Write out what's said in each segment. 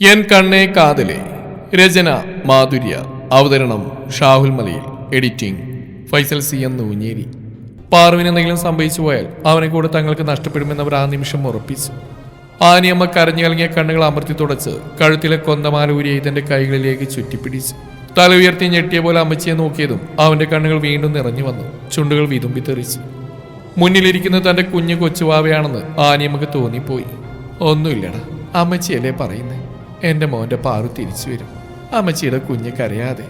N കണ്ണേ കാതലെ രചന മാധുര്യ. അവതരണം Shahul Malayil. Editing Faisal C N Noonjeri. പാർവിന് എന്തെങ്കിലും സംഭവിച്ചു പോയാൽ അവനെ കൂടെ തങ്ങൾക്ക് നഷ്ടപ്പെടുമെന്ന് അവർ ആ നിമിഷം ഉറപ്പിച്ചു. ആനിയമ്മ കരഞ്ഞു കലങ്ങിയ കണ്ണുകൾ അമർത്തി തുടച്ച് കഴുത്തിലെ കൊന്തമാല ഊരിയായി തന്റെ കൈകളിലേക്ക് ചുറ്റിപ്പിടിച്ചു. തല ഉയർത്തി ഞെട്ടിയ പോലെ അമ്മച്ചിയെ നോക്കിയതും അവന്റെ കണ്ണുകൾ വീണ്ടും നിറഞ്ഞു വന്നു. ചുണ്ടുകൾ വിതുമ്പി തെറിച്ചു. മുന്നിലിരിക്കുന്ന തന്റെ കുഞ്ഞു കൊച്ചുവാവയാണെന്ന് ആനിയമ്മക്ക് തോന്നിപ്പോയി. ഒന്നുമില്ലടാ അമ്മച്ചിയല്ലേ പറയുന്നേ? എന്റെ മോന്റെ പാറു തിരിച്ചു വരും. അമ്മച്ചിയുടെ കുഞ്ഞ് കരയാതെ.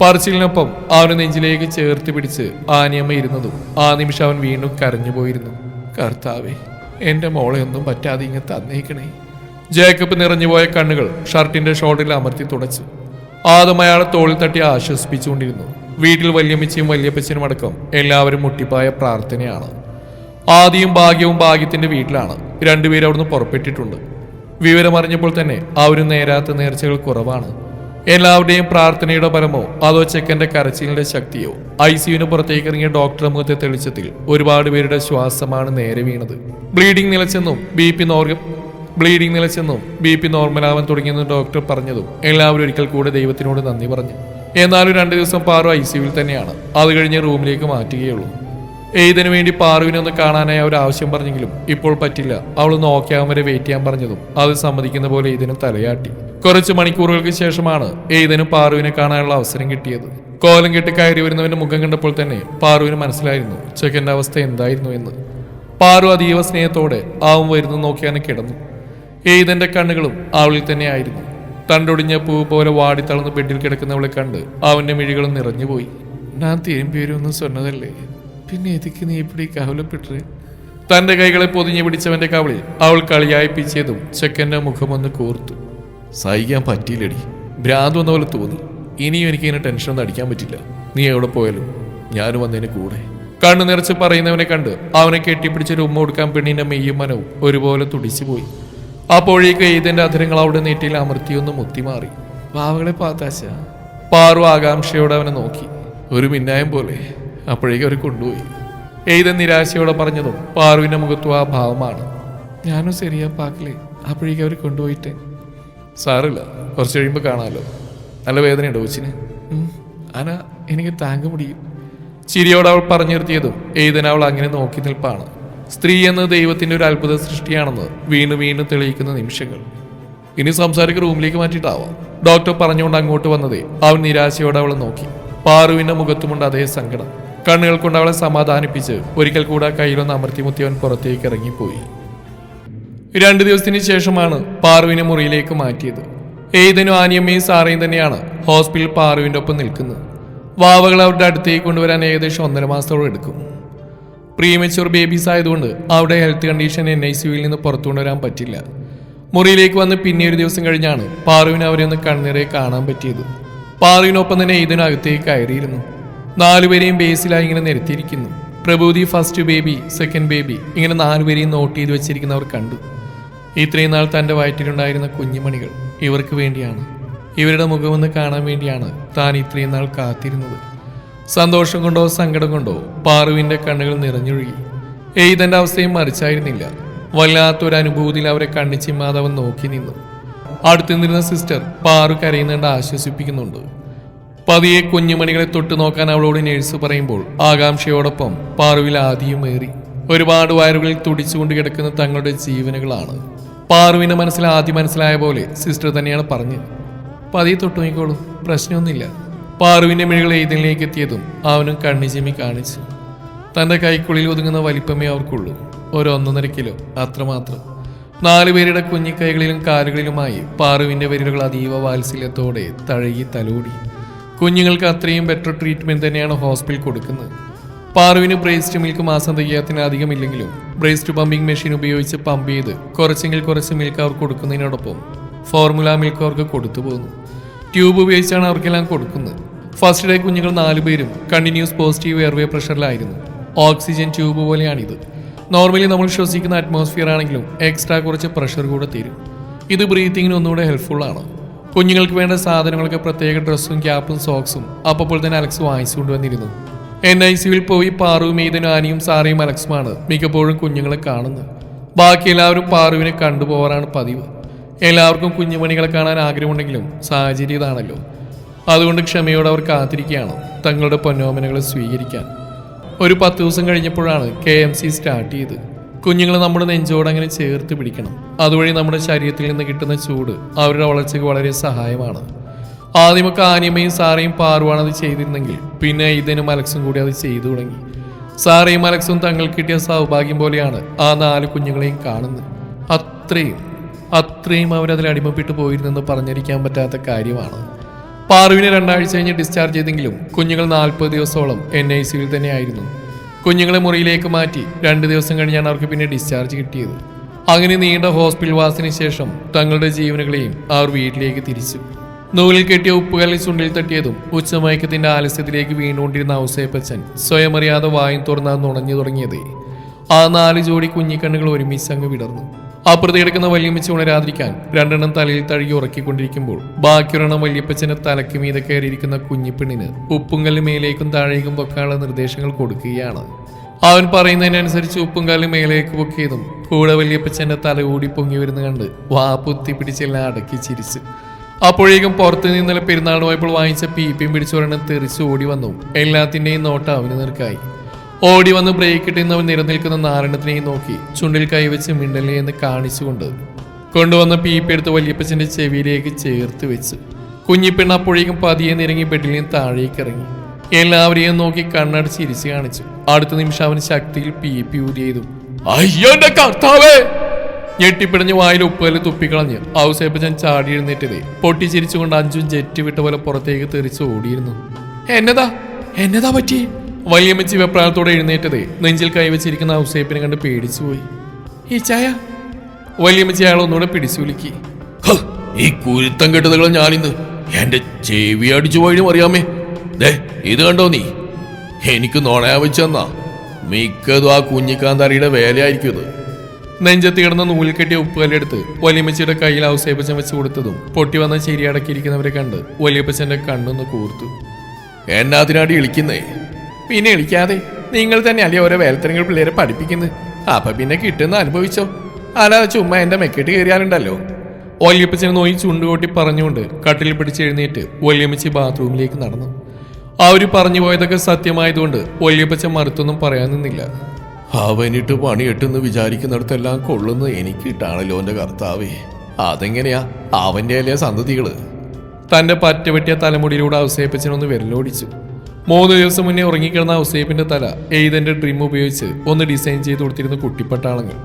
പറച്ചിലിനൊപ്പം അവന് നെഞ്ചിലേക്ക് ചേർത്ത് പിടിച്ച് ആനിയമ്മ ഇരുന്നതും ആ നിമിഷം അവൻ വീണ്ടും കരഞ്ഞുപോയിരുന്നു കർത്താവേ എന്റെ മോളെ ഒന്നും പറ്റാതെ ഇങ്ങ് തന്നേക്കണേ. ജേക്കബ് നിറഞ്ഞുപോയ കണ്ണുകൾ ഷർട്ടിന്റെ ഷോൾഡറിൽ അമർത്തി തുടച്ചു. ആദ്യം അയാളെ തോളിൽ തട്ടി ആശ്വസിപ്പിച്ചുകൊണ്ടിരുന്നു. വീട്ടിൽ വല്യമ്മച്ചിയും വല്യപ്പച്ചനും അടക്കം എല്ലാവരും മുട്ടിപ്പായ പ്രാർത്ഥനയാണ്. ആദിയും ഭാഗ്യവും ഭാഗ്യത്തിന്റെ വീട്ടിലാണ്. രണ്ടുപേരും അവിടുന്ന് പുറപ്പെട്ടിട്ടുണ്ട്. വിവരമറിഞ്ഞപ്പോൾ തന്നെ ആ ഒരു നേരാത്ത നേർച്ചകൾ കുറവാണ്. എല്ലാവരുടെയും പ്രാർത്ഥനയുടെ പരമോ അതോ ചെക്കന്റെ കരച്ചിലിന്റെ ശക്തിയോ? ഐ സിയുവിന് പുറത്തേക്ക് ഇറങ്ങിയ ഡോക്ടർ മുഖത്തെ തെളിച്ചത്തിൽ ഒരുപാട് പേരുടെ ശ്വാസമാണ് നേരെ വീണത്. ബ്ലീഡിംഗ് നിലച്ചെന്നും ബി പി നോർഗ ബ്ലീഡിംഗ് നിലച്ചെന്നും ബി പി നോർമലാവാൻ തുടങ്ങിയെന്നും ഡോക്ടർ പറഞ്ഞതും എല്ലാവരും ഒരിക്കൽ കൂടെ ദൈവത്തിനോട് നന്ദി പറഞ്ഞു. എന്നാലും രണ്ട് ദിവസം പാറു ഐ സിയുവിൽ തന്നെയാണ്. അത് കഴിഞ്ഞ് റൂമിലേക്ക് മാറ്റുകയുള്ളൂ. എയ്തിനു വേണ്ടി പാറുവിനെ ഒന്ന് കാണാനായി അവർ ആവശ്യം പറഞ്ഞെങ്കിലും ഇപ്പോൾ പറ്റില്ല. അവളൊന്ന് ഓക്കെയാകും വരെ വെയിറ്റ് ചെയ്യാൻ പറഞ്ഞതും അത് സമ്മതിക്കുന്ന പോലെ എയ്തിനും തലയാട്ടി. കുറച്ച് മണിക്കൂറുകൾക്ക് ശേഷമാണ് എയ്തിനും പാറുവിനെ കാണാനുള്ള അവസരം കിട്ടിയത്. കോലം കെട്ടി കയറി വരുന്നവന്റെ മുഖം കണ്ടപ്പോൾ തന്നെ പാറുവിന് മനസ്സിലായിരുന്നു ചെക്കന്റെ അവസ്ഥ എന്തായിരുന്നു എന്ന്. പാറു അതീവ സ്നേഹത്തോടെ ആവും വരുന്നു നോക്കിയാണ് കിടന്നു. എയ്തന്റെ കണ്ണുകളും അവളിൽ തന്നെ ആയിരുന്നു. തണ്ടൊടിഞ്ഞ പൂ പോലെ വാടിത്തളർന്ന് ബെഡിൽ കിടക്കുന്നവളെ കണ്ട് അവന്റെ മിഴികളും നിറഞ്ഞുപോയി. ഞാൻ തിരുമ്പി വരുമെന്ന് സ്വന്നതല്ലേ? പിന്നെ എതിക്ക് നീ ഇപ്പിടി കവലപ്പെട്ടു തന്റെ കൈകളെ പൊതിഞ്ഞു പിടിച്ചവന്റെ കവളിൽ അവൾ കളിയായിപ്പിച്ചതും ചെക്കന്റെ മുഖമൊന്ന് കൂർത്തു. സഹിക്കാൻ പറ്റിയില്ലടി. ഭ്രാന്ത് വന്ന പോലെ തോന്നി. ഇനിയും എനിക്ക് ഇങ്ങനെ ടെൻഷൻ അടിക്കാൻ പറ്റില്ല. നീ എവിടെ പോയാലും ഞാനും വന്നതിന് കൂടെ. കണ്ണു നിറച്ച് പറയുന്നവനെ കണ്ട് അവനെ കെട്ടിപ്പിടിച്ചൊരു ഉമ്മ കൊടുക്കാൻ പെണ്ണിന്റെ മെയ്യും മനവും ഒരുപോലെ തുടിച്ചുപോയി. അപ്പോഴേക്ക് എയ്തന്റെ അധരങ്ങൾ അവിടെ നീട്ടിയിൽ അമർത്തിയൊന്ന് മുത്തിമാറി. പാവകളെ പാത്താശ. പാറു ആകാംക്ഷയോടെ അവനെ നോക്കി. ഒരു മിന്നായം പോലെ അപ്പോഴേക്കും അവർ കൊണ്ടുപോയി. എഴുതൻ നിരാശയോടെ പറഞ്ഞതും പാറുവിന്റെ മുഖത്തും ആ ഭാവമാണ്. ഞാനും ശരിയാ പാക്കിലേ അപ്പോഴേക്കും അവർ കൊണ്ടുപോയിട്ട്. സാറില്ല കുറച്ച് കഴിയുമ്പോൾ കാണാമല്ലോ നല്ല വേദനയുണ്ടോ കൊച്ചിന്? അന എനിക്ക് താങ്ക മുടിയും ചിരിയോട് അവൾ പറഞ്ഞു നിർത്തിയതും എയ്തൻ അവൾ അങ്ങനെ നോക്കി നിൽപ്പാണ്. സ്ത്രീ എന്ന ദൈവത്തിന്റെ ഒരു അത്ഭുത സൃഷ്ടിയാണെന്ന് വീണ്ടും വീണ്ടും തെളിയിക്കുന്ന നിമിഷങ്ങൾ. ഇനി സംസാരിക്ക് റൂമിലേക്ക് മാറ്റിയിട്ടാവാം. ഡോക്ടർ പറഞ്ഞുകൊണ്ട് അങ്ങോട്ട് വന്നതേ അവൻ നിരാശയോടെ അവൾ നോക്കി. പാറുവിന്റെ മുഖത്തുമുണ്ട് അതേ സങ്കടം. കണ്ണുകൾ കൊണ്ട് അവളെ സമാധാനിപ്പിച്ച് ഒരിക്കൽ കൂടെ കയ്യിലൊന്ന് അമർത്തിമുത്തി അവൻ പുറത്തേക്ക് ഇറങ്ങിപ്പോയി. രണ്ടു ദിവസത്തിന് ശേഷമാണ് പാറുവിനെ മുറിയിലേക്ക് മാറ്റിയത്. ഏതിനും ആനിയമ്മയും സാറയും തന്നെയാണ് ഹോസ്പിറ്റൽ പാറുവിന്റെ ഒപ്പം നിൽക്കുന്നത്. വാവകൾ അവരുടെ അടുത്തേക്ക് കൊണ്ടുവരാൻ ഏകദേശം ഒന്നര മാസത്തോളം എടുക്കും. പ്രീമച്യൂർ ബേബീസ് ആയതുകൊണ്ട് അവിടെ ഹെൽത്ത് കണ്ടീഷൻ എൻ ഐ സിയുവിൽ നിന്ന് പുറത്തു കൊണ്ടുവരാൻ പറ്റില്ല. മുറിയിലേക്ക് വന്ന് പിന്നെ ഒരു ദിവസം കഴിഞ്ഞാണ് പാറുവിന് അവരെ ഒന്ന് കണ്ണീരെ കാണാൻ പറ്റിയത്. പാറുവിനൊപ്പം തന്നെ ഏതിനകത്തേക്ക് കയറിയിരുന്നു. നാലുപേരെയും ബേസിലായി ഇങ്ങനെ നിരത്തിയിരിക്കുന്നു. പ്രഭൂതി ഫസ്റ്റ് ബേബി സെക്കൻഡ് ബേബി ഇങ്ങനെ നാലുപേരെയും നോട്ട് ചെയ്ത് വെച്ചിരിക്കുന്നവർ കണ്ടു. ഇത്രയും നാൾ തന്റെ വയറ്റിലുണ്ടായിരുന്ന കുഞ്ഞുമണികൾ ഇവർക്ക് വേണ്ടിയാണ്. ഇവരുടെ മുഖമൊന്ന് കാണാൻ വേണ്ടിയാണ് താൻ ഇത്രയും നാൾ കാത്തിരുന്നത്. സന്തോഷം കൊണ്ടോ സങ്കടം കൊണ്ടോ പാറുവിന്റെ കണ്ണുകൾ നിറഞ്ഞൊഴുകി. എയ്തന്റെ അവസ്ഥയും മറിച്ചായിരുന്നില്ല. വല്ലാത്തൊരു അനുഭൂതിയിൽ അവരെ കണ്ണിച്ചിമ്മാതെ അവൻ നോക്കി നിന്നു. അടുത്തു നിന്നിരുന്ന സിസ്റ്റർ പാറു കരയുന്നുണ്ട് ആശ്വസിപ്പിക്കുന്നുണ്ട്. പതിയെ കുഞ്ഞുമണികളെ തൊട്ടു നോക്കാൻ അവളോട് നേഴ്സ് പറയുമ്പോൾ ആകാംക്ഷയോടൊപ്പം പാറുവിൽ ആദ്യം ഏറി. ഒരുപാട് വയറുകളിൽ തുടിച്ചുകൊണ്ട് കിടക്കുന്ന തങ്ങളുടെ ജീവനുകളാണ്. പാറുവിന്റെ മനസ്സിൽ ആദ്യം മനസ്സിലായ പോലെ സിസ്റ്റർ തന്നെയാണ് പറഞ്ഞത് പതിയെ തൊട്ടു നോക്കിക്കോളൂ പ്രശ്നമൊന്നുമില്ല. പാറുവിന്റെ മിഴികൾ ഏതിലേക്ക് എത്തിയതും അവനും കണ്ണിജിമി കാണിച്ചു. തന്റെ കൈക്കുള്ളിൽ ഒതുങ്ങുന്ന വലിപ്പമേ അവർക്കുള്ളൂ. ഒരു കിലോ അത്രമാത്രം. നാലുപേരുടെ കുഞ്ഞിക്കൈകളിലും കാലുകളിലുമായി പാറുവിന്റെ വിരലുകൾ അതീവ വാത്സല്യത്തോടെ തഴകി തലോടി. കുഞ്ഞുങ്ങൾക്ക് അത്രയും ബെറ്റർ ട്രീറ്റ്മെന്റ് തന്നെയാണ് ഹോസ്പിറ്റൽ കൊടുക്കുന്നത്. പാറുവിന് ബ്രേസ്റ്റ് മിൽക്ക് മാസം തികയാത്തിന് അധികമില്ലെങ്കിലും ബ്രേസ്റ്റ് പമ്പിംഗ് മെഷീൻ ഉപയോഗിച്ച് പമ്പ് ചെയ്ത് കുറച്ചെങ്കിൽ കുറച്ച് മിൽക്ക് അവർ കൊടുക്കുന്നതിനോടൊപ്പം ഫോർമുല മിൽക്ക് അവർക്ക് കൊടുത്തു പോകുന്നു ട്യൂബ് ഉപയോഗിച്ചാണ് അവർക്കെല്ലാം കൊടുക്കുന്നത്. ഫസ്റ്റ് ഡേ കുഞ്ഞുങ്ങൾ നാലുപേരും കണ്ടിന്യൂസ് പോസിറ്റീവ് എയർവേ പ്രഷറിലായിരുന്നു ഓക്സിജൻ ട്യൂബ് പോലെയാണിത്. നോർമലി നമ്മൾ ശ്വസിക്കുന്ന അറ്റ്മോസ്ഫിയർ ആണെങ്കിലും എക്സ്ട്രാ കുറച്ച് പ്രഷർ കൂടെ തരും. ഇത് ബ്രീത്തിങ്ങിന് ഒന്നുകൂടെ ഹെൽപ്ഫുൾ ആണ്. കുഞ്ഞുങ്ങൾക്ക് വേണ്ട സാധനങ്ങളൊക്കെ പ്രത്യേക ഡ്രസ്സും ക്യാപ്പും സോക്സും. അപ്പോൾ തന്നെ അലക്സ് വാങ്ങിച്ചു കൊണ്ടുവന്നിരുന്നു. എൻ ഐ സിയിൽ പോയി പാറുവും ഈതനും ആനിയും സാറയും അലക്സുമാണ് മിക്കപ്പോഴും കുഞ്ഞുങ്ങളെ കാണുന്നത്. ബാക്കി എല്ലാവരും പാറുവിനെ കണ്ടുപോകാറാണ് പതിവ്. എല്ലാവർക്കും കുഞ്ഞുമണികളെ കാണാൻ ആഗ്രഹമുണ്ടെങ്കിലും സാഹചര്യം ഇതാണല്ലോ. അതുകൊണ്ട് ക്ഷമയോടെ അവർ കാത്തിരിക്കുകയാണ് തങ്ങളുടെ പൊന്നോമനകളെ സ്വീകരിക്കാൻ. ഒരു പത്ത് ദിവസം കഴിഞ്ഞപ്പോഴാണ് കെ എം സി സ്റ്റാർട്ട് ചെയ്ത്. കുഞ്ഞുങ്ങളെ നമ്മുടെ നെഞ്ചോട് അങ്ങനെ ചേർത്ത് പിടിക്കണം. അതുവഴി നമ്മുടെ ശരീരത്തിൽ നിന്ന് കിട്ടുന്ന ചൂട് അവരുടെ വളർച്ചയ്ക്ക് വളരെ സഹായമാണ്. ആദ്യമൊക്കെ ആനിയമ്മയും സാറയും പാറുവാണ് അത് ചെയ്തിരുന്നെങ്കിൽ പിന്നെ ഇതിനും അലക്സും കൂടി അത് ചെയ്തു തുടങ്ങി. സാറയും അലക്സും തങ്ങൾക്ക് കിട്ടിയ സൗഭാഗ്യം പോലെയാണ് ആ നാല് കുഞ്ഞുങ്ങളെയും കാണുന്നത്. അത്രയും അത്രയും അവരതിൽ അടിമപ്പെട്ടു പോയിരുന്നെന്ന് പറഞ്ഞിരിക്കാൻ പറ്റാത്ത കാര്യമാണ്. പാറുവിനെ രണ്ടാഴ്ച കഴിഞ്ഞ് ഡിസ്ചാർജ് ചെയ്തെങ്കിലും കുഞ്ഞുങ്ങൾ നാൽപ്പത് ദിവസത്തോളം എൻ ഐ സിയിൽ തന്നെയായിരുന്നു. കുഞ്ഞുങ്ങളെ മുറിയിലേക്ക് മാറ്റി രണ്ട് ദിവസം കഴിഞ്ഞാണ് അവർക്ക് പിന്നെ ഡിസ്ചാർജ് കിട്ടിയത്. അങ്ങനെ നീണ്ട ഹോസ്പിറ്റൽ വാസത്തിന് ശേഷം തങ്ങളുടെ ജീവനുകളെയും അവർ വീട്ടിലേക്ക് തിരിച്ചു. നൂലിൽ കെട്ടിയ ഉപ്പുകളിൽ ചുണ്ടിൽ തട്ടിയതും ഉച്ചമയക്കത്തിന്റെ ആലസ്യത്തിലേക്ക് വീണുകൊണ്ടിരുന്ന ഔസേപ്പച്ചൻ സ്വയമറിയാതെ വായും തുറന്നാൽ നുണഞ്ഞു തുടങ്ങിയതേ. ആ നാല് ജോഡി കുഞ്ഞിക്കണ്ണുകൾ ഒരുമിച്ച് അങ്ങ് വിടർന്നു. അപ്പുറത്ത് കിടക്കുന്ന വല്യമ്മച്ചി ഉണരാതിരിക്കാൻ രണ്ടെണ്ണം തലയിൽ തഴുകി ഉറക്കിക്കൊണ്ടിരിക്കുമ്പോൾ ബാക്കിയൊരെണ്ണം വല്യപ്പച്ചന്റെ തലയ്ക്ക് മീതെ കയറിയിരിക്കുന്ന കുഞ്ഞിപ്പെണ്ണിന് ഉപ്പും കല്ല് മേലേക്കും താഴേക്കും പൊക്കാനുള്ള നിർദ്ദേശങ്ങൾ കൊടുക്കുകയാണ്. അവൻ പറയുന്നതിനനുസരിച്ച് ഉപ്പും കല്ല് മേലേക്ക് പൊക്കിയതും കൂടെ വല്യപ്പച്ചന്റെ തല കൂടി പൊങ്ങി വരുന്ന കണ്ട് വാ പുത്തി പിടിച്ചെല്ലാം അടക്കി ചിരിച്ചു. അപ്പോഴേക്കും പുറത്തു നിന്നലെ പെരുന്നാൾ പോയപ്പോൾ വാങ്ങിച്ച പീപ്പിയും പിടിച്ചൊരെണ്ണം തെറിച്ച് ഓടി വന്നു. എല്ലാത്തിന്റെയും നോട്ടം അവന് നിൽക്കായി ഓടി വന്ന് ബ്രേക്ക് ഇട്ടുന്ന അവൻ നിരനിൽക്കുന്ന നാരായണത്തിനെയും നോക്കി. ചുണ്ടിൽ കൈവച്ച് മിണ്ടലിനെ എന്ന് കാണിച്ചുകൊണ്ട് കൊണ്ടുവന്ന പീപ്പ് എടുത്ത് വല്യപ്പച്ചന്റെ ചെവിയിലേക്ക് ചേർത്ത് വെച്ച്. കുഞ്ഞിപ്പെണ്ണ അപ്പോഴേക്കും പതിയെ നിരങ്ങി നിന്ന് താഴേക്ക് ഇറങ്ങി. എല്ലാവരെയും നോക്കി കണ്ണടച്ച് ഇരിച്ചു കാണിച്ചു. അടുത്ത നിമിഷം അവൻ ശക്തിയിൽ പീപ്പി ഊതിയതും. അയ്യോ കർത്താവേ! ഞെട്ടിപ്പിടഞ്ഞ് വായിൽ ഉപ്പുകല്ല് തുപ്പിക്കളഞ്ഞ് ഔസേപ്പച്ചൻ ചാടി എഴുന്നേറ്റതേ. പൊട്ടിച്ചിരിച്ചുകൊണ്ട് അഞ്ചും ജെറ്റ് വിട്ട പോലെ പുറത്തേക്ക് തെറിച്ച് ഓടിയിരുന്നു. എന്നതാ? എന്നതാ പറ്റി വല്യമ്മച്ചി വെപ്രാളത്തോടെ എഴുന്നേറ്റതേ നെഞ്ചിൽ കൈവച്ചിരിക്കുന്ന ഔസേപ്പിനെ കണ്ട് പേടിച്ചു പോയി ഈ ചായ? വലിയമ്മച്ചി അയാൾ ഒന്നുകൂടെ പിടിച്ചു ഈ കുരുത്തം കെട്ടതുകൾ ഞാനിന്ന് എന്റെ ചെവി അടിച്ചു പോയും അറിയാമേ. ദേ ഇത് കണ്ടോ നീ? എനിക്ക് നുണയാ വെച്ചെന്നാ മിക്കതും ആ കുഞ്ഞിക്കാന്താരിയുടെ വേലയായിരിക്കും ഇത്. നെഞ്ചത്ത് കിടന്ന നൂലിൽ കെട്ടിയ ഉപ്പുകല്ലെടുത്ത് വലിയമ്മച്ചിയുടെ കയ്യിൽ ഔസേപ്പച്ചൻ വെച്ച് കൊടുത്തതും പൊട്ടി വന്ന ശരിയടക്കിയിരിക്കുന്നവരെ കണ്ട് വലിയപ്പച്ചന്റെ കണ്ണൊന്ന് കൂർത്തു. എന്നാത്തിനാടി ഇളിക്കുന്നേ പിന്നെ വിളിക്കാതെ നിങ്ങൾ തന്നെ അല്ലേ ഓരോ വേലത്തരങ്ങൾ പിള്ളേരെ പഠിപ്പിക്കുന്നത്? അപ്പൊ പിന്നെ കിട്ടുന്ന അനുഭവിച്ചോ? അല്ലാതെ ചുമ്മാ എന്റെ മെക്കെട്ട് കയറിയാലുണ്ടല്ലോ. വല്യപ്പച്ചനെ നോയി ചുണ്ടുകൂട്ടി പറഞ്ഞുകൊണ്ട് കട്ടിൽ പിടിച്ച് എഴുന്നേറ്റ് വല്യമ്മച്ചി ബാത്റൂമിലേക്ക് നടന്നു. അവർ പറഞ്ഞു പോയതൊക്കെ സത്യമായതുകൊണ്ട് വല്യപ്പച്ചൻ മറുത്തൊന്നും പറയാൻ നിന്നില്ല. അവനിട്ട് പണിയെട്ടെന്ന് വിചാരിക്കുന്നിടത്തെല്ലാം കൊള്ളുന്ന എനിക്കിട്ടാണല്ലോ എന്റെ കർത്താവേ. അതെങ്ങനെയാ? അവന്റെ അല്ലേ സന്തതികൾ? തന്റെ പറ്റവെട്ടിയ തലമുടിയിലൂടെ അവസേപ്പച്ചനൊന്ന് വിരലോടിച്ചു. മൂന്ന് ദിവസം മുന്നേ ഉറങ്ങിക്കിടന്ന ഹുസൈബിന്റെ തല എയ്തന്റെ ഡ്രീം ഉപയോഗിച്ച് ഒന്ന് ഡിസൈൻ ചെയ്ത് കൊടുത്തിരുന്ന കുട്ടിപ്പട്ടാളങ്ങൾ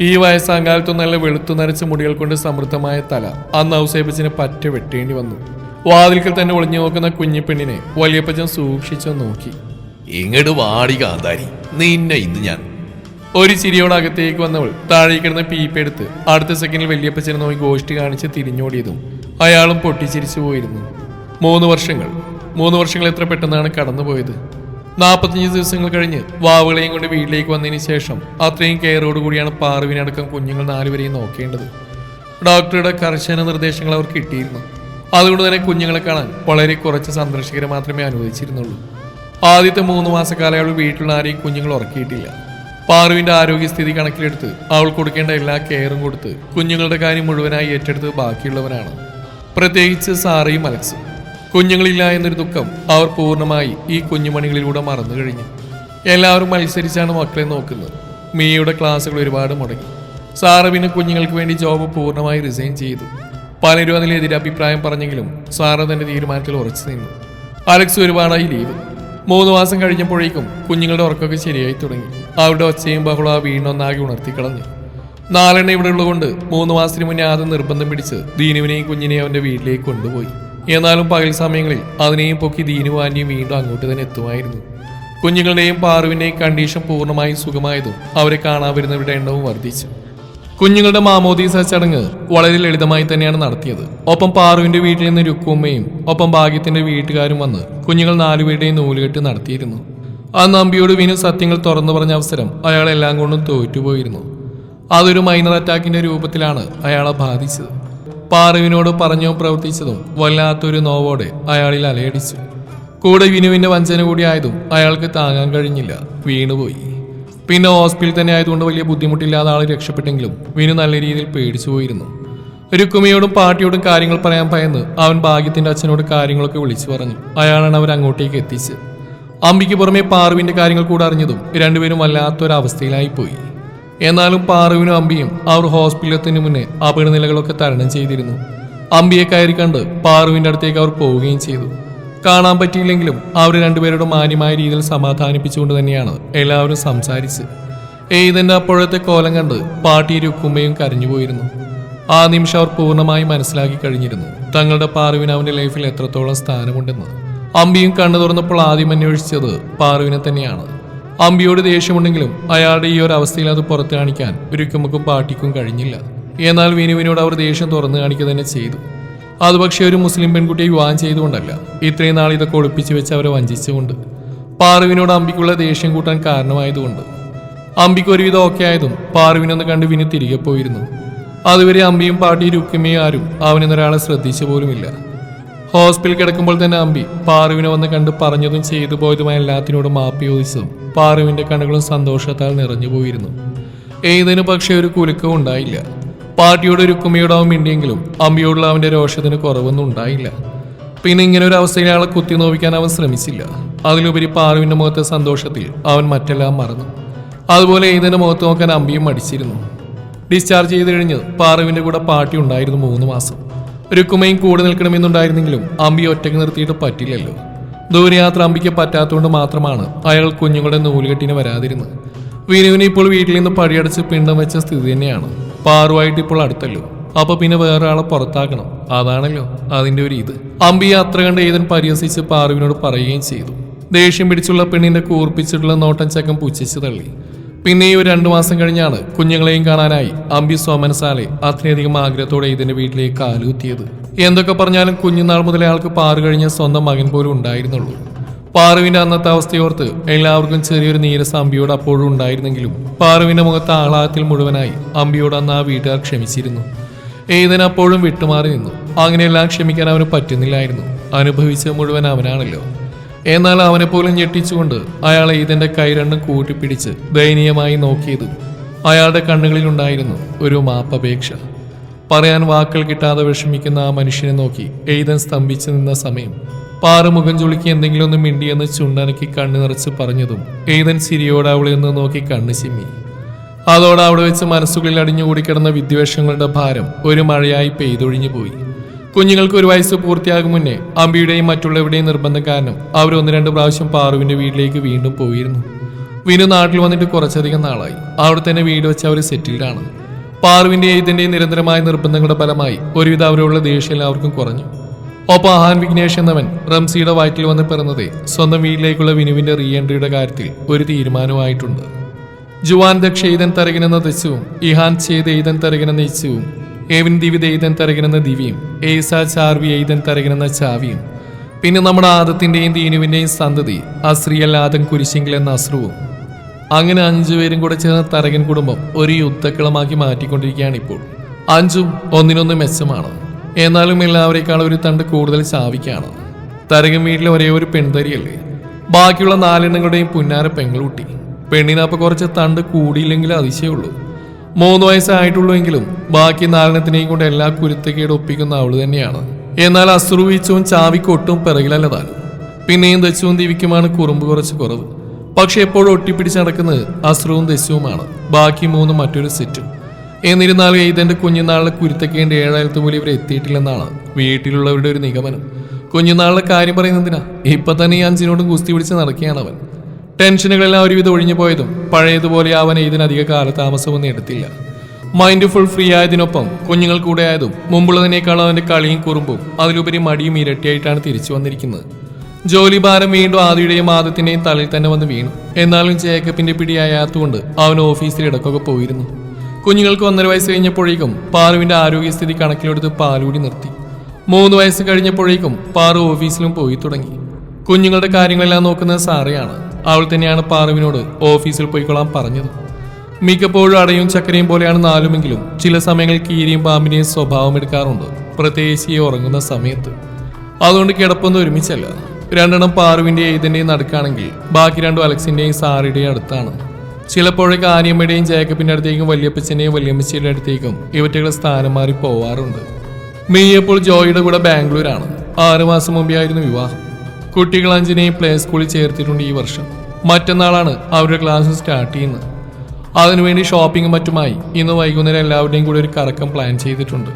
ഈ വയസ്സാങ്കാലത്തു നല്ല വെളുത്തു നരച്ച മുടികൾ കൊണ്ട് സമൃദ്ധമായ തല അന്ന് ഔസേപ്പച്ചനെ പറ്റ വെട്ടേണ്ടി വന്നു. വാതിൽക്കൽ തന്നെ ഒളിഞ്ഞു നോക്കുന്ന കുഞ്ഞിപ്പെണ്ണിനെ വലിയപ്പച്ചൻ സൂക്ഷിച്ചു നോക്കി. ഇങ്ങട് വാടി കാന്താരി നിന്നെ ഇന്ന് ഞാൻ. ഒരു ചിരിയോട് അകത്തേക്ക് വന്നവൾ താഴെ കിടന്ന പീപ്പെടുത്ത് അടുത്ത സെക്കൻഡിൽ വലിയപ്പച്ചനെ നോക്കി ഗോഷ്ടി കാണിച്ച് തിരിഞ്ഞോടിയതും അയാളും പൊട്ടിച്ചിരിച്ചു പോയിരുന്നു. മൂന്ന് വർഷങ്ങൾ മൂന്ന് വർഷങ്ങൾ എത്ര പെട്ടെന്നാണ് കടന്നുപോയത്? നാൽപ്പത്തഞ്ച് ദിവസങ്ങൾ കഴിഞ്ഞ് വാവുകളെയും കൊണ്ട് വീട്ടിലേക്ക് വന്നതിന് ശേഷം അത്രയും കെയറോട് കൂടിയാണ് പാറുവിനടക്കം കുഞ്ഞുങ്ങൾ നാലുപേരെയും നോക്കേണ്ടത്. ഡോക്ടറുടെ കർശന നിർദ്ദേശങ്ങൾ അവർ കിട്ടിയിരുന്നു. അതുകൊണ്ട് തന്നെ കുഞ്ഞുങ്ങളെ കാണാൻ വളരെ കുറച്ച് സന്ദർശകരെ മാത്രമേ അനുവദിച്ചിരുന്നുള്ളൂ. ആദ്യത്തെ മൂന്ന് മാസ കാലയളവ് വീട്ടിലുള്ള ആരെയും കുഞ്ഞുങ്ങൾ ഉറക്കിയിട്ടില്ല. പാറുവിന്റെ ആരോഗ്യസ്ഥിതി കണക്കിലെടുത്ത് അവൾ കൊടുക്കേണ്ട എല്ലാ കെയറും കൊടുത്ത് കുഞ്ഞുങ്ങളുടെ കാര്യം മുഴുവനായി ഏറ്റെടുത്ത് ബാക്കിയുള്ളവരാണ് പ്രത്യേകിച്ച് സാറയും അലക്സും. കുഞ്ഞുങ്ങളില്ല എന്നൊരു ദുഃഖം അവർ പൂർണമായി ഈ കുഞ്ഞുമണികളിലൂടെ മറന്നു കഴിഞ്ഞു. എല്ലാവരും മത്സരിച്ചാണ് മക്കളെ നോക്കുന്നത്. മീയുടെ ക്ലാസ്സുകൾ ഒരുപാട് മുടങ്ങി. സാറ് പിന്നെ കുഞ്ഞുങ്ങൾക്ക് വേണ്ടി ജോബ് പൂർണമായി റിസൈൻ ചെയ്തു. പലരും അതിലെതിരെ എതിരഭിപ്രായം പറഞ്ഞെങ്കിലും സാറ് തന്റെ തീരുമാനത്തിൽ ഉറച്ചു നിന്നു. അലക്സ് ഒരുപാടായി ലീവ് മൂന്ന് മാസം കഴിഞ്ഞപ്പോഴേക്കും കുഞ്ഞുങ്ങളുടെ ഉറക്കമൊക്കെ ശരിയായി തുടങ്ങി. അവരുടെ ഒച്ചയും ബഹളം ആ വീണൊന്നാകെ ഉണർത്തിക്കളഞ്ഞു നാലെണ്ണ ഇവിടെ ഉള്ളതുകൊണ്ട് മൂന്ന് മാസത്തിന് മുന്നേ ആദ്യം നിർബന്ധം പിടിച്ച് ദീനുവിനെയും കുഞ്ഞിനെയും അവന്റെ വീട്ടിലേക്ക് കൊണ്ടുപോയി. എന്നാലും പകൽ സമയങ്ങളിൽ അതിനെയും പൊക്കി ആന്റിയും വീണ്ടും അങ്ങോട്ട് തന്നെ എത്തുമായിരുന്നു. കുഞ്ഞുങ്ങളുടെയും പാറുവിന്റെയും കണ്ടീഷൻ പൂർണമായും സുഖമായതും അവരെ കാണാൻ വരുന്നവരുടെ എണ്ണവും വർദ്ധിച്ചു. കുഞ്ഞുങ്ങളുടെ മാമോദീസ ചടങ്ങ് വളരെ ലളിതമായി തന്നെയാണ് നടത്തിയത്. ഒപ്പം പാറുവിന്റെ വീട്ടിൽ നിന്ന് രുക്കുമ്മയും ഒപ്പം ഭാഗ്യത്തിന്റെ വീട്ടുകാരും വന്ന് കുഞ്ഞുങ്ങൾ നാലുപേരുടെയും നൂലുകെട്ട് നടത്തിയിരുന്നു. ആ നമ്പിയോട് വിനു സത്യങ്ങൾ തുറന്നു പറഞ്ഞ അവസരം അയാൾ എല്ലാം കൊണ്ടും തോറ്റുപോയിരുന്നു. അതൊരു മൈനർ അറ്റാക്കിന്റെ രൂപത്തിലാണ് അയാളെ ബാധിച്ചത്. പാറുവിനോട് പറഞ്ഞു പ്രവർത്തിച്ചതും വല്ലാത്തൊരു നോവോടെ അയാളിൽ അലയടിച്ചു. കൂടെ വിനുവിന്റെ വഞ്ചന കൂടി ആയതും അയാൾക്ക് താങ്ങാൻ കഴിഞ്ഞില്ല. വീണുപോയി. പിന്നെ ഹോസ്പിറ്റലിൽ തന്നെ ആയതുകൊണ്ട് വലിയ ബുദ്ധിമുട്ടില്ലാതെ ആൾ രക്ഷപ്പെട്ടെങ്കിലും വിനു നല്ല രീതിയിൽ പേടിച്ചു പോയിരുന്നു. രുക്കുമിയോടും പാട്ടിയോടും കാര്യങ്ങൾ പറയാൻ ഭയന്ന് അവൻ ഭാഗ്യത്തിന്റെ അച്ഛനോട് കാര്യങ്ങളൊക്കെ വിളിച്ചു പറഞ്ഞു. അയാളാണ് അവർ അങ്ങോട്ടേക്ക് എത്തിച്ച് അമ്പിക്ക് പുറമെ പാർവിന്റെ കാര്യങ്ങൾ കൂടെ അറിഞ്ഞതും രണ്ടുപേരും വല്ലാത്തൊരവസ്ഥയിലായി പോയി എന്നാലും പാറുവിനും അമ്പിയും അവർ ഹോസ്പിറ്റലത്തിന് മുന്നേ അപകടനിലകളൊക്കെ തരണം ചെയ്തിരുന്നു. അമ്പിയെ കയറി കണ്ട് പാറുവിന്റെ അടുത്തേക്ക് അവർ പോവുകയും ചെയ്തു. കാണാൻ പറ്റിയില്ലെങ്കിലും അവർ രണ്ടുപേരുടെ മാന്യമായ രീതിയിൽ സമാധാനിപ്പിച്ചുകൊണ്ട് തന്നെയാണ് എല്ലാവരും സംസാരിച്ച്. എയ്തന്റെ അപ്പോഴത്തെ കോലം കണ്ട് പാട്ടി രുക്കുമ്പയും കരഞ്ഞുപോയിരുന്നു ആ നിമിഷം അവർ പൂർണമായി മനസ്സിലാക്കി കഴിഞ്ഞിരുന്നു. തങ്ങളുടെ പാറുവിന് അവന്റെ ലൈഫിൽ എത്രത്തോളം സ്ഥാനമുണ്ടെന്ന്. അമ്പിയും കണ്ണു തുറന്നപ്പോൾ ആദ്യം അന്വേഷിച്ചത് പാറുവിനെ തന്നെയാണ്. അമ്പിയോട് ദേഷ്യമുണ്ടെങ്കിലും അയാളുടെ ഈ ഒരു അവസ്ഥയിൽ അത് പുറത്തു കാണിക്കാൻ രുക്കുമ്പക്കും പാട്ടിക്കും കഴിഞ്ഞില്ല. എന്നാൽ വിനുവിനോട് അവർ ദേഷ്യം തുറന്നു കാണിക്കുക തന്നെ ചെയ്തു. അത് പക്ഷേ ഒരു മുസ്ലിം പെൺകുട്ടിയെ വിവാഹം ചെയ്തുകൊണ്ടല്ല. ഇത്രയും നാൾ ഇതൊക്കെ ഒളിപ്പിച്ചു വെച്ച് അവരെ വഞ്ചിച്ചുകൊണ്ട്. പാറുവിനോട് അമ്പിക്കുള്ള ദേഷ്യം കൂട്ടാൻ കാരണമായതുകൊണ്ട്. അമ്പിക്ക് ഒരുവിധം ഓക്കെ ആയതും പാറുവിനൊന്ന് കണ്ട് വിനു തിരികെ പോയിരുന്നു. അതുവരെ അമ്പിയും പാട്ടിയും രുക്കുമയും ആരും അവനെന്നൊരാളെ ശ്രദ്ധിച്ചു പോലുമില്ല. ഹോസ്പിറ്റലിൽ കിടക്കുമ്പോൾ തന്നെ അമ്പി പാറുവിനെ വന്ന് കണ്ട് പറഞ്ഞതും ചെയ്തു പോയതുമായ എല്ലാത്തിനോടും മാപ്പി ചോദിച്ചതും പാറുവിന്റെ കണ്ണുകളും സന്തോഷത്താൽ നിറഞ്ഞു പോയിരുന്നു. ഏതിനു പക്ഷേ ഒരു കുലുക്കവും ഉണ്ടായില്ല. പാട്ടിയോട് ഒരു അവൻ മിണ്ടിയെങ്കിലും അമ്പിയോടുള്ള അവന്റെ രോഷത്തിന് കുറവൊന്നും ഉണ്ടായില്ല. പിന്നെ ഇങ്ങനെ ഒരു അവസ്ഥയിൽ അയാളെ കുത്തി നോവിക്കാൻ അവൻ ശ്രമിച്ചില്ല. അതിലുപരി പാറുവിന്റെ മുഖത്തെ സന്തോഷത്തിൽ അവൻ മറ്റെല്ലാം മറന്നു. അതുപോലെ ഏതിന്റെ മുഖത്ത് നോക്കാൻ അമ്പിയും മടിച്ചിരുന്നു. ഡിസ്ചാർജ് ചെയ്ത് കഴിഞ്ഞ് പാറുവിന്റെ കൂടെ പാർട്ടി ഉണ്ടായിരുന്നു മൂന്ന് മാസം. രുക്കുമയും കൂടെ നിൽക്കണമെന്നുണ്ടായിരുന്നെങ്കിലും അമ്പി ഒറ്റയ്ക്ക് നിർത്തിയിട്ട് പറ്റില്ലല്ലോ. ദൂരയാത്ര അമ്പിക്ക് പറ്റാത്തതുകൊണ്ട് മാത്രമാണ് അയാൾ കുഞ്ഞുങ്ങളുടെ നൂലുകെട്ടിന് വരാതിരുന്നത്. വിനുവിന് ഇപ്പോൾ വീട്ടിൽ നിന്ന് പടിയടച്ച് പിണ്ടം വെച്ച സ്ഥിതി തന്നെയാണ്. പാറുവായിട്ട് ഇപ്പോൾ അടുത്തല്ലോ. അപ്പൊ പിന്നെ വേറെ ആളെ പുറത്താക്കണം. അതാണല്ലോ അതിന്റെ ഒരു ഇത്. അമ്പി അത്ര കണ്ട് ഏതൻ പരിഹസിച്ച് പാറുവിനോട് പറയുകയും ചെയ്തു. ദേഷ്യം പിടിച്ചുള്ള പെണ്ണിന്റെ കൂർപ്പിച്ചിട്ടുള്ള നോട്ടം ചക്കം പുച്ഛിച്ച് തള്ളി. പിന്നെ ഈ ഒരു രണ്ടു മാസം കഴിഞ്ഞാണ് കുഞ്ഞുങ്ങളെയും കാണാനായി അമ്പി സോമനസാലെ അത്രയധികം ആഗ്രഹത്തോടെ ഇതിന്റെ വീട്ടിലേക്ക് കാലുകുത്തിയത്. എന്തൊക്കെ പറഞ്ഞാലും കുഞ്ഞുനാൾ മുതൽ അയാൾക്ക് പാറു കഴിഞ്ഞ സ്വന്തം മകൻ പോലും ഉണ്ടായിരുന്നുള്ളൂ. പാറുവിന്റെ അന്നത്തെ അവസ്ഥയോർത്ത് എല്ലാവർക്കും ചെറിയൊരു നീരസ അമ്പിയോട് അപ്പോഴും ഉണ്ടായിരുന്നെങ്കിലും പാറുവിന്റെ മുഖത്ത് ആളാഹത്തിൽ മുഴുവനായി അമ്പിയോട് അന്ന് ആ വീട്ടുകാർ ക്ഷമിച്ചിരുന്നു. ഏതിനപ്പോഴും വിട്ടുമാറി നിന്നു. അങ്ങനെയെല്ലാം ക്ഷമിക്കാൻ അവന് പറ്റുന്നില്ലായിരുന്നു. അനുഭവിച്ച മുഴുവൻ അവനാണല്ലോ. എന്നാൽ അവനെ പോലും ഞെട്ടിച്ചുകൊണ്ട് അയാൾ ഇതിന്റെ കൈരണ്ണം കൂട്ടിപ്പിടിച്ച് ദയനീയമായി നോക്കിയതും അയാളുടെ കണ്ണുകളിലുണ്ടായിരുന്നു ഒരു മാപ്പപേക്ഷ. പറയാൻ വാക്കുകൾ കിട്ടാതെ വിഷമിക്കുന്ന ആ മനുഷ്യനെ നോക്കി എയ്തൻ സ്തംഭിച്ചു നിന്ന സമയം. പാറുമുഖം ചുളുക്കി എന്തെങ്കിലും ഒന്ന് മിണ്ടിയെന്ന് ചുണ്ടനക്കി കണ്ണു നിറച്ച് പറഞ്ഞതും എയ്തൻ ചിരിയോടെ അവളെ ഒന്ന് നോക്കി കണ്ണു ചിമ്മി. അതോടെ അവിടെ വെച്ച് മനസ്സുകളിൽ അടിഞ്ഞുകൂടി കിടന്ന വിദ്വേഷങ്ങളുടെ ഭാരം ഒരു മഴയായി പെയ്തൊഴിഞ്ഞു പോയി കുഞ്ഞുങ്ങൾക്ക് ഒരു വയസ്സ് പൂർത്തിയാകും മുന്നേ അമ്പിയുടെയും മറ്റുള്ളവരുടെയും നിർബന്ധം കാരണം അവർ ഒന്ന് രണ്ട് പ്രാവശ്യം പാറുവിന്റെ വീട്ടിലേക്ക് വീണ്ടും പോയിരുന്നു. വിനു നാട്ടിൽ വന്നിട്ട് കുറച്ചധികം നാളായി. അവിടെ തന്നെ വീട് വെച്ച് അവർ സെറ്റിൽഡാണ് പാറുവിന്റെ ഇതിന്റെയും നിരന്തരമായ നിർബന്ധങ്ങളുടെ ഫലമായി ഒരുവിധം അവരോടുള്ള ദേഷ്യം എല്ലാവർക്കും കുറഞ്ഞു. ഒപ്പം ആഹാൻ വിഘ്നേഷ് എന്നവൻ റംസിയുടെ വയറ്റിൽ വന്ന് പിറന്നതേ സ്വന്തം വീട്ടിലേക്കുള്ള വിനുവിന്റെ റീ എൻട്രിയുടെ കാര്യത്തിൽ ഒരു തീരുമാനമായിട്ടുണ്ട് ജുവാൻ ദക്ഷ എയ്തൻ എന്ന ദശവും ഇഹാൻ ചെയ്ത് എയ്തൻ എന്ന ഇച്ഛവും ഏവിൻ ദിവിത് എയ്തൻ തരകനെന്ന ദിവിയും ഏസ ചാർവി എയ്തൻ തരകനെന്ന ചാവിയും. പിന്നെ നമ്മുടെ ആദത്തിന്റെയും ദീനുവിന്റെയും സന്തതി അശ്രീയൽ ആദം കുരിശിങ്കിൽ എന്ന അസ്രുവും അങ്ങനെ അഞ്ചുപേരും കൂടെ ചേർന്ന തരകൻ കുടുംബം ഒരു യുദ്ധക്കളമാക്കി മാറ്റിക്കൊണ്ടിരിക്കുകയാണ് ഇപ്പോൾ അഞ്ചും ഒന്നിനൊന്ന് മെച്ചമാണ്. എന്നാലും എല്ലാവരേക്കാളും ഒരു തണ്ട് കൂടുതൽ ചാവിക്കാണ്. തരകൻ വീട്ടിലെ ഒരേ ഒരു പെൺതരിയല്ലേ? ബാക്കിയുള്ള നാലെണ്ണങ്ങളുടെയും പുന്നാര പെങ്ങളുട്ടി പെണ്ണിനപ്പം കുറച്ച് തണ്ട് കൂടിയില്ലെങ്കിൽ അതിശയുള്ളൂ മൂന്ന് വയസ്സായിട്ടുള്ളൂവെങ്കിലും ബാക്കി നാലെണ്ണത്തിനെയും കൊണ്ട് എല്ലാ കുരുത്തക്കേട് ഒപ്പിക്കുന്ന അവൾ തന്നെയാണ്. എന്നാൽ അസുറുവീച്ചവും ചാവിക്കൊട്ടും പിറകിലല്ല താനും. പിന്നെയും ദശുവും ദിവിക്കുമാണ് കുറുമ്പ് കുറച്ച് കുറവ്. പക്ഷെ എപ്പോഴും ഒട്ടിപ്പിടിച്ച് നടക്കുന്നത് അസ്രവും ദശുവുമാണ് ബാക്കി മൂന്ന് മറ്റൊരു സെറ്റും. എന്നിരുന്നാലും ഏതെന്റെ കുഞ്ഞുനാളിലെ കുരുത്തക്കേണ്ട ഏഴായിരത്തു പോലും ഇവർ എത്തിയിട്ടില്ലെന്നാണ് വീട്ടിലുള്ളവരുടെ ഒരു നിഗമനം. കുഞ്ഞുനാളിലെ കാര്യം പറയുന്നതിനാ ഇപ്പൊ തന്നെ ഈ അഞ്ചിനോടും കുസ്തി പിടിച്ച് നടക്കുകയാണ് അവൻ. ടെൻഷനുകളെല്ലാം ഒരുവിധം ഒഴിഞ്ഞു പോയതും പഴയതുപോലെ അവൻ ഇതിനധിക കാലതാമസമൊന്നും എടുത്തില്ല മൈൻഡ് ഫുൾ ഫ്രീ ആയതിനൊപ്പം കുഞ്ഞുങ്ങൾ കൂടെ ആയതും മുമ്പുള്ളതിനേക്കാൾ അവന്റെ കളിയും കുറുമ്പും അതിലുപരി മടിയും ഇരട്ടിയായിട്ടാണ് തിരിച്ചു വന്നിരിക്കുന്നത്. ജോലി ഭാരം വീണ്ടും ആദിയുടെയും ആദത്തിന്റെയും തലയിൽ തന്നെ വന്ന് വീണു. എന്നാലും ജേക്കബിന്റെ പിടിയായാത്തുകൊണ്ട് അവൻ ഓഫീസിൽ ഇടക്കൊക്കെ പോയിരുന്നു. കുഞ്ഞുങ്ങൾക്ക് ഒന്നര വയസ്സ് കഴിഞ്ഞപ്പോഴേക്കും പാറുവിന്റെ ആരോഗ്യസ്ഥിതി കണക്കിലെടുത്ത് പാലൂടി നിർത്തി. മൂന്ന് വയസ്സ് കഴിഞ്ഞപ്പോഴേക്കും പാറു ഓഫീസിലും പോയി തുടങ്ങി. കുഞ്ഞുങ്ങളുടെ കാര്യങ്ങളെല്ലാം നോക്കുന്നത് സാറയാണ്. അവൾ തന്നെയാണ് പാറുവിനോട് ഓഫീസിൽ പോയിക്കൊള്ളാൻ പറഞ്ഞത്. മിക്കപ്പോഴും അടയും ചക്കരയും പോലെയാണ് നാലുമെങ്കിലും ചില സമയങ്ങളിൽ കീരിയും പാമ്പിനെയും സ്വഭാവം എടുക്കാറുണ്ട്. പ്രത്യേകിച്ച് ഈ ഉറങ്ങുന്ന സമയത്ത്. അതുകൊണ്ട് കിടപ്പൊന്നും ഒരുമിച്ചല്ല. രണ്ടെണ്ണം പാറുവിന്റെ ഏതിന്റെയും നടുക്കാണെങ്കിൽ ബാക്കി രണ്ടും അലക്സിന്റെയും സാറിയുടെയും അടുത്താണ്. ചിലപ്പോഴൊക്കെ ആനിയമ്മയുടെയും ജേക്കബിന്റെ അടുത്തേക്കും വല്യപ്പച്ചന്റെയും വല്യമ്മച്ചിയുടെ അടുത്തേക്കും ഇവറ്റകൾ സ്ഥാനം മാറി പോവാറുണ്ട്. മെയ്യപ്പോൾ ജോയിയുടെ കൂടെ ബാംഗ്ലൂരാണ്. ആറുമാസം മുമ്പേ ആയിരുന്നു വിവാഹം. കുട്ടികൾ അഞ്ചിനെയും പ്ലേ സ്കൂളിൽ ചേർത്തിട്ടുണ്ട് ഈ വർഷം. മറ്റന്നാളാണ് അവരുടെ ക്ലാസ് സ്റ്റാർട്ട് ചെയ്യുന്നത്. അതിനുവേണ്ടി ഷോപ്പിംഗും മറ്റുമായി ഇന്ന് വൈകുന്നേരം എല്ലാവരുടെയും കൂടി ഒരു കറക്കം പ്ലാൻ ചെയ്തിട്ടുണ്ട്.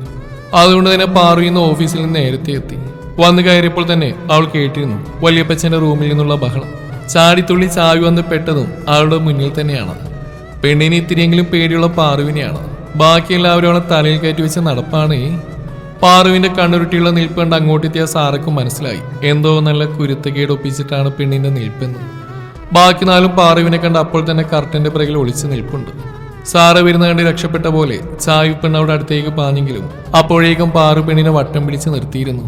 അതുകൊണ്ട് തന്നെ പാറു ഇന്ന് ഓഫീസിൽ നിന്ന് നേരത്തെ എത്തി. വന്നു കയറിയപ്പോൾ തന്നെ അവൾ കേട്ടിരുന്നു വലിയപ്പച്ചന്റെ റൂമിൽ നിന്നുള്ള ബഹളം. ചാടിത്തുള്ളി ചാവി വന്ന് പെട്ടതും അവളുടെ മുന്നിൽ തന്നെയാണ്. പെണ്ണിന് ഇത്തിരിയെങ്കിലും പേടിയുള്ള പാറുവിനെയാണ്. ബാക്കി എല്ലാവരും അവളെ തലയിൽ കയറ്റി വെച്ച് നടപ്പാണ്. പാറുവിന്റെ കണ്ണുരുട്ടിയുള്ള നിൽപ്പ് കണ്ട് അങ്ങോട്ടെത്തിയ സാറക്കും മനസ്സിലായി. എന്തോ നല്ല കുരുത്തക്കേട് ഒപ്പിച്ചിട്ടാണ് പെണ്ണിന്റെ നിൽപ്പെന്ന്. ബാക്കി നാലും പാറുവിനെ കണ്ട് അപ്പോൾ തന്നെ കർട്ടന്റെ പിറകിൽ ഒളിച്ചു നിൽപ്പുണ്ട്. സാറ് വരുന്ന കണ്ട് രക്ഷപ്പെട്ട പോലെ ചായു പെണ്ണവിടെ അടുത്തേക്ക് പാഞ്ഞെങ്കിലും അപ്പോഴേക്കും പാറു പെണ്ണിനെ വട്ടം പിടിച്ച് നിർത്തിയിരുന്നു.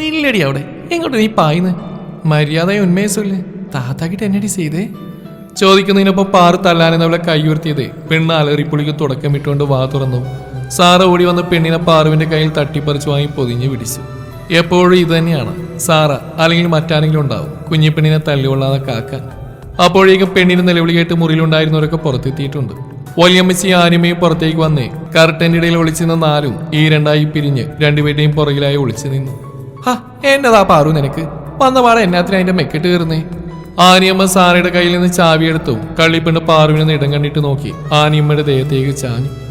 നില്ലടി അവിടെ എങ്ങോട്ട് നീ പായുന്നു? മര്യാദ ഉന്മേഷമില്ലേ താത്താക്കിട്ട് എന്നടി ചെയ്തേ? ചോദിക്കുന്നതിനൊപ്പം പാറു തല്ലാനെന്നവളെ കൈയുയർത്തിയത് പെണ്ണ് അലറിപ്പുളിക്ക് തുടക്കമിട്ടുകൊണ്ട് വാ തുറന്നു. സാറ ഓടി വന്ന് പെണ്ണിനെ പാറുവിന്റെ കയ്യിൽ തട്ടിപ്പറിച്ചു വാങ്ങി പൊതിഞ്ഞു പിടിച്ചു. എപ്പോഴും ഇതുതന്നെയാണ് സാറ അല്ലെങ്കിൽ മറ്റാരെങ്കിലും ഉണ്ടാവും. കുഞ്ഞിപ്പെണ്ണിനെ തല്ലുകൊള്ളാതെ കാക്കാൻ. അപ്പോഴേക്കും പെണ്ണിന്റെ നിലവിളി കേട്ട് മുറിയിലുണ്ടായിരുന്നവരൊക്കെ പുറത്തെത്തിയിട്ടുണ്ട്. വലിയമ്മച്ചി ആനിമയും പുറത്തേക്ക് വന്നേ. കർട്ടന്റെ ഇടയിൽ ഒളിച്ചു നിന്ന നാലും ഈ രണ്ടായി പിരിഞ്ഞ് രണ്ടുപേരുടെയും പുറകിലായി ഒളിച്ചു നിന്നു. ഹാ എന്നതാ പാറു നിനക്ക്? വന്ന പാടെ എന്നാത്തിന് അതിന്റെ മെക്കിട്ട് കയറുന്നേ? ആനിയമ്മ സാറയുടെ കയ്യിൽ നിന്ന് ചാവിയെടുത്തു കള്ളിപ്പെണ്ണ് പാറുവിനെ ഇടം കണ്ടിട്ട് നോക്കി ആനിയമ്മയുടെ ദേഹത്തേക്ക് ചാഞ്ഞു.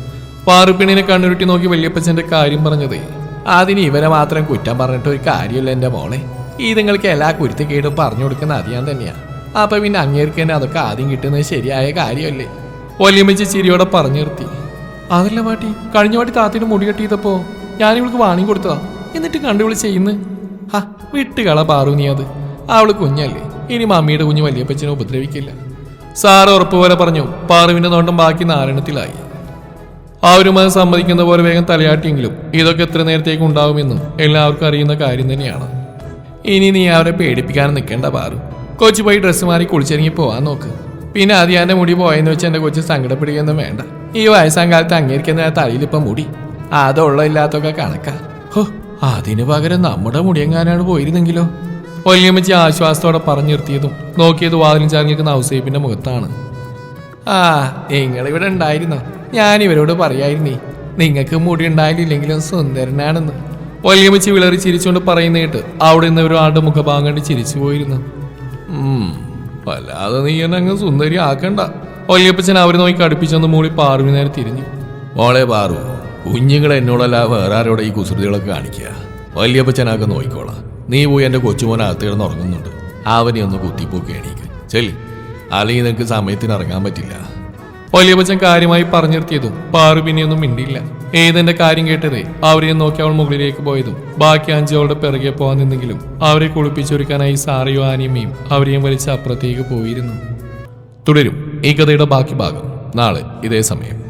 പാറുപ്പെണ്ണിനെ കണ്ണുരുട്ടി നോക്കി വല്യപ്പച്ചന്റെ കാര്യം പറഞ്ഞതേ. അതിന് ഇവനെ മാത്രം കുറ്റം പറഞ്ഞിട്ട് ഒരു കാര്യമില്ല എന്റെ മോളെ. ഇതുങ്ങൾക്ക് എല്ലാ കുരുത്തക്കേടും പറഞ്ഞു കൊടുക്കുന്ന അറിയാൻ തന്നെയാ. അപ്പൊ പിന്നെ അങ്ങേർക്ക് തന്നെ അതൊക്കെ ആദ്യം കിട്ടുന്നത് ശരിയായ കാര്യമല്ലേ? വല്യമ്മച്ചി ചിരിയോടെ പറഞ്ഞു നിർത്തി. അതല്ല പാട്ടി കഴിഞ്ഞ പാട്ടി താത്തിന് മുടി കെട്ടിയതപ്പോ ഞാൻ ഇവൾക്ക് വാണിയും കൊടുത്തതാ. എന്നിട്ട് കണ്ടുവിളി ചെയ്യുന്ന? ഹാ വിട്ടുകള പാറു നീ അത്. അവൾ കുഞ്ഞല്ലേ. ഇനി മമ്മിയുടെ കുഞ്ഞ് വലിയപ്പച്ചനെ ഉപദ്രവിക്കില്ല. സാറ് ഉറപ്പുപോലെ പറഞ്ഞു പാറുവിന്റെ നോട്ടം ബാക്കി നാരണത്തിലായി അവരും അത് സമ്മതിക്കുന്ന പോലെ വേഗം തലയാട്ടിയെങ്കിലും ഇതൊക്കെ എത്ര നേരത്തേക്ക് ഉണ്ടാവുമെന്നും എല്ലാവർക്കും അറിയുന്ന കാര്യം തന്നെയാണ്. ഇനി നീ അവരെ പേടിപ്പിക്കാൻ നിൽക്കേണ്ട പാറു കൊച്ചു പോയി ഡ്രസ്സ് മാറി കുളിച്ചിറങ്ങി പോവാൻ നോക്ക്. പിന്നെ ആദ്യം എന്റെ മുടി പോയെന്ന് വെച്ച് എന്റെ കൊച്ചു സങ്കടപ്പെടുകയൊന്നും വേണ്ട. ഈ വയസ്സാം കാലത്ത് അങ്ങേരിക്കുന്ന തലയിൽ ഇപ്പം മുടി? അതുള്ള ഇല്ലാത്തൊക്കെ കണക്കാ. ഹോ അതിന് പകരം നമ്മുടെ മുടിയെങ്ങാനാണ് പോയിരുന്നെങ്കിലോ? വല്യമ്മച്ചി ആശ്വാസത്തോടെ പറഞ്ഞു നിർത്തിയതും നോക്കിയത് വാതിലും ചാർന്നിരിക്കുന്ന ഔസേപ്പിന്റെ മുഖത്താണ്. ആ നിങ്ങളിവിടെ ഉണ്ടായിരുന്നോ? ഞാൻ ഇവരോട് പറയായിരുന്നേ നിങ്ങൾക്ക് മുടി ഉണ്ടായില്ലെങ്കിലും സുന്ദരനാണെന്ന്. വലിയമിച്ച് വിളറി ചിരിച്ചുകൊണ്ട് പറയുന്ന കേട്ട് അവിടെ നിന്ന് ഒരു ആളുടെ മുഖഭാഗം കണ്ട് ചിരിച്ചു പോയിരുന്നു. വല്ലാതെ നീ എന്നെ അങ്ങ് സുന്ദരി ആക്കണ്ട വലിയപ്പച്ചൻ അവരെ നോക്കി കടുപ്പിച്ചൊന്ന് മൂളി പാറു നേരെ തിരിഞ്ഞു. മോളെ പാറു കുഞ്ഞുങ്ങൾ എന്നോടല്ല വേറെ ആരോടെ ഈ കുസൃതികളൊക്കെ കാണിക്കുക വലിയപ്പച്ചനാക്കെ നോക്കിക്കോളാം. നീ പോയി എന്റെ കൊച്ചുമോനകത്ത് കിടന്ന് ഉറങ്ങുന്നുണ്ട്. അവനെ ഒന്ന് കുത്തിപ്പോക്കി എണീക്ക്. ചെല്ലി. അല്ലെങ്കിൽ നിനക്ക് സമയത്തിന് ഇറങ്ങാൻ പറ്റില്ല. വലിയപ്പച്ചൻ കാര്യമായി പറഞ്ഞു നിർത്തിയതും പാറു പിന്നെയൊന്നും മിണ്ടിയില്ല. ഏതെന്റെ കാര്യം കേട്ടതേ അവരെയും നോക്കി അവൾ മുകളിലേക്ക് പോയതും ബാക്കി അഞ്ചവളുടെ പിറകെ പോകാൻ നിന്നെങ്കിലും അവരെ കുളിപ്പിച്ചൊരുക്കാനായി സാറിയോ ആനിയമ്മയും അവരെയും വലിച്ച് അപ്പുറത്തേക്ക് പോയിരുന്നു. തുടരും ഈ കഥയുടെ ബാക്കി ഭാഗം നാളെ ഇതേ സമയം.